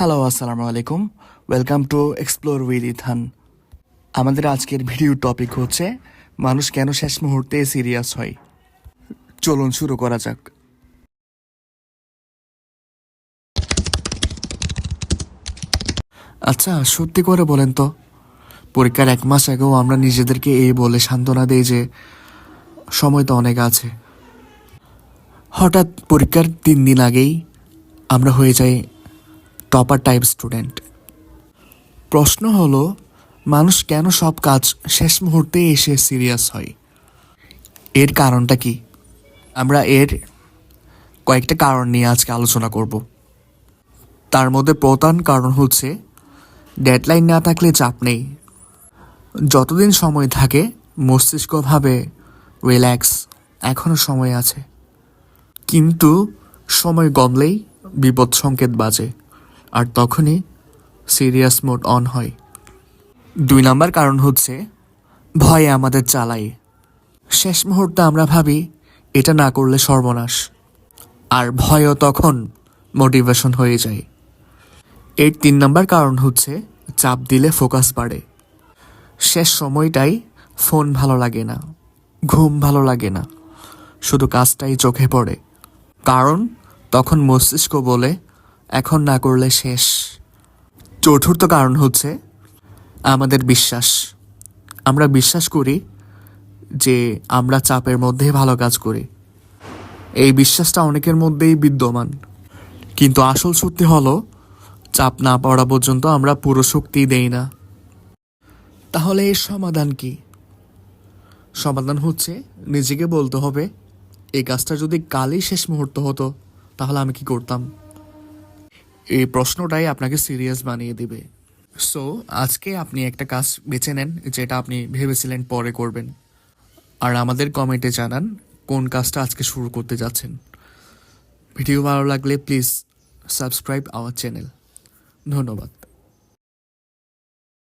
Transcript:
Hello আসসালামু আলাইকুম welcome to explore with Ethan আমাদের আজকের ভিডিও টপিক হচ্ছে, মানুষ কেন শেষ মুহূর্তে সিরিয়াস হয়? চলুন শুরু করা যাক। আচ্ছা সত্যি করে বলেন তো, পরীক্ষার এক মাস আগেও আমরা নিজেদেরকে এই বলে সান্ত্বনা দিই যে, সময় তো অনেক আছে। হঠাৎ পরীক্ষার তিন দিন আগেই আমরা হয়ে যাই টপার টাইপ স্টুডেন্ট। প্রশ্ন হলো, মানুষ কেন সব কাজ শেষ মুহূর্তে এসে সিরিয়াস হয়? এর কারণটা কি? আমরা এর কয়েকটা কারণ নিয়ে আজকে আলোচনা করব। তার মধ্যে প্রধান কারণ হচ্ছে, ডেডলাইন না থাকলে চাপ নেই। যতদিন সময় থাকে মস্তিষ্ক ভাবে রিল্যাক্স এখনও সময় আছে। কিন্তু সময় গমলেই বিপদ সংকেত বাজে। আর তখনই সিরিয়াস মোড অন হয়। দুই নাম্বার কারণ হচ্ছে, ভয়ে আমাদের চালাই। শেষ মুহূর্তে আমরা ভাবি, এটা না করলে সর্বনাশ। আর ভয়ও তখন মোটিভেশন হয়ে যায়। এর তিন নাম্বার কারণ হচ্ছে, চাপ দিলে ফোকাস বাড়ে। শেষ সময়টাই ফোন ভালো লাগে না, ঘুম ভালো লাগে না, শুধু কাজটাই চোখে পড়ে। কারণ, তখন মস্তিষ্ক বলে এখন না করলে শেষ। চতুর্থ কারণ হচ্ছে আমাদের বিশ্বাস। আমরা বিশ্বাস করি যে আমরা চাপের মধ্যে ভালো কাজ করি। এই বিশ্বাসটা অনেকের মধ্যেই বিদ্যমান। কিন্তু আসল সত্যি হলো, চাপ না পড়া পর্যন্ত আমরা পুরো শক্তি দেই না। তাহলে এর সমাধান কি? সমাধান হচ্ছে নিজেকে বলতে হবে, এই কাজটা যদি কালই শেষ মুহূর্ত হতো, তাহলে আমি কি করতাম? এই প্রশ্নটাই আপনাকে সিরিয়াস বানিয়ে দিবে। সো আজকে আপনি একটা কাজ বেছে নেন, যেটা আপনি ভেবেছিলেন পরে করবেন। আর আমাদের কমেন্টে জানান, কোন কাজটা আজকে শুরু করতে যাচ্ছেন। ভিডিও ভালো লাগলে প্লিজ সাবস্ক্রাইব আওয়ার চ্যানেল ধন্যবাদ।